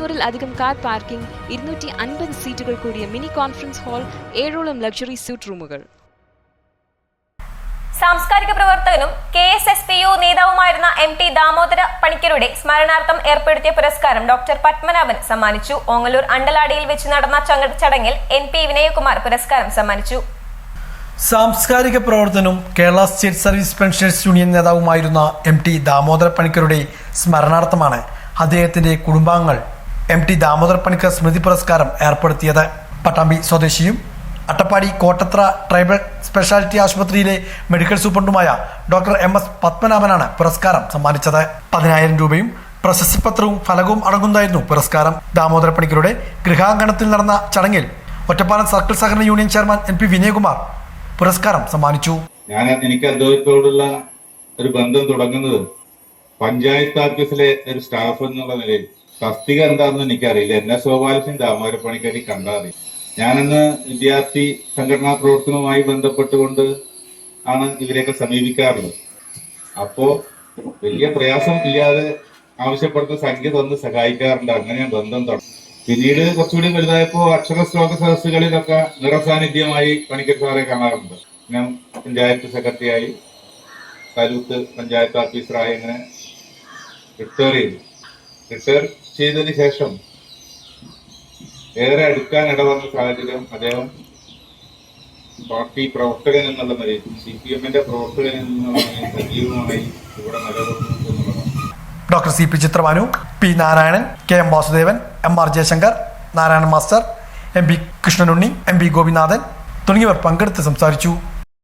മുന്നൂറിൽ അധികം car parking ഇരുന്നൂറ്റി അൻപത് സീറ്റുകൾ കൂടിയ മിനി കോൺഫറൻസ് ഹാൾ ഏഴോളം ലക്ഷറി സ്യൂട്ട് റൂമുകൾ. സാംസ്കാരിക പ്രവർത്തകനും K S S P U നേതാവുമായിരുന്ന M T Damodara പണിക്കരുടെ സ്മരണാർത്ഥം ഏർപ്പെടുത്തിയ പുരസ്കാരം ഡോക്ടർ പത്മനാഭൻ സമ്മാനിച്ചു. ഓങ്ങല്ലൂർ അണ്ടലാടിയിൽ വെച്ച് നടന്ന ചടങ്ങിൽ എൻ പി വിനയകുമാർ പുരസ്കാരം സമ്മാനിച്ചു. സാംസ്കാരിക പ്രവർത്തനവും Kerala state service pensioners union നേതാവുമായിരുന്ന M T Damodara പണിക്കരുടെ സ്മരണാർത്ഥമാണ് അദ്ദേഹത്തിന്റെ കുടുംബാംഗങ്ങൾ എം ടി ദാമോദർ പണിക്കർ സ്മൃതി പുരസ്കാരം ഏർപ്പെടുത്തിയത് പട്ടാമ്പി സ്വദേശിയും അട്ടപ്പാടി കോട്ടത്ര ട്രൈബൽ സ്പെഷ്യാലിറ്റി ആശുപത്രിയിലെ മെഡിക്കൽ സൂപ്രണ്ടുമായ ഡോക്ടർ എം എസ് പത്മനാഭനാണ് പുരസ്കാരം സമ്മാനിച്ചത്. പതിനായിരം രൂപയും പ്രശസ്തി പത്രവും ഫലകവും അടങ്ങുന്നതായിരുന്നു പുരസ്കാരം. ദാമോദര പണിക്കരുടെ ഗൃഹാങ്കണത്തിൽ നടന്ന ചടങ്ങിൽ ഒറ്റപ്പാലം സർക്കിൾ സഹകരണ union chairman N P Vinayakumar പുരസ്കാരം സമ്മാനിച്ചു. ഞാൻ എനിക്ക് അദ്ദേഹത്തോടുള്ള ഒരു ബന്ധം തുടങ്ങുന്നത് പഞ്ചായത്ത് ഓഫീസിലെ ഒരു സ്റ്റാഫ് എന്നുള്ള നിലയിൽ തസ്തിക എന്താണെന്ന് എനിക്കറിയില്ല. എന്നെ ശോഭാലക്ഷൻ ദാമോദരപ്പണിക്കരി കണ്ടാൽ മതി. ഞാനന്ന് വിദ്യാർത്ഥി സംഘടനാ പ്രവർത്തനവുമായി ബന്ധപ്പെട്ടുകൊണ്ട് ആണ് ഇവരെയൊക്കെ സമീപിക്കാറുള്ളത്. അപ്പോ വലിയ പ്രയാസം ഇല്ലാതെ ആവശ്യപ്പെടുന്ന സംഖ്യ തന്ന് സഹായിക്കാറുണ്ട്. അങ്ങനെ ബന്ധം തുടങ്ങി. പിന്നീട് കുറച്ചുകൂടി വലുതായപ്പോ അക്ഷര ശ്ലോക സദസ്സുകളിലൊക്കെ നിറസാന്നിധ്യമായി പണിക്കർ സാറെ കാണാറുണ്ട്. ഞാൻ പഞ്ചായത്ത് സെക്രട്ടറിയായി താലൂക്ക് പഞ്ചായത്ത് ഓഫീസറായി അങ്ങനെ റിട്ടയർ ചെയ്തു. റിട്ടയർ ചെയ്തതിന് ശേഷം ഏറെ അടുക്കാൻ ഇടവന്ന സാഹചര്യം അദ്ദേഹം പാർട്ടി പ്രവർത്തകൻ എന്നുള്ള നിലയിൽ സി പി എമ്മിന്റെ പ്രവർത്തകൻ എന്നുള്ള സജീവമായി ഇവിടെ doctor C P Chithramanu P Narayanan K M Vasudevan M R Jayasankar Narayanan master M P Krishnanunni M P Gopinathan തുടങ്ങിയവർ പങ്കെടുത്ത് സംസാരിച്ചു.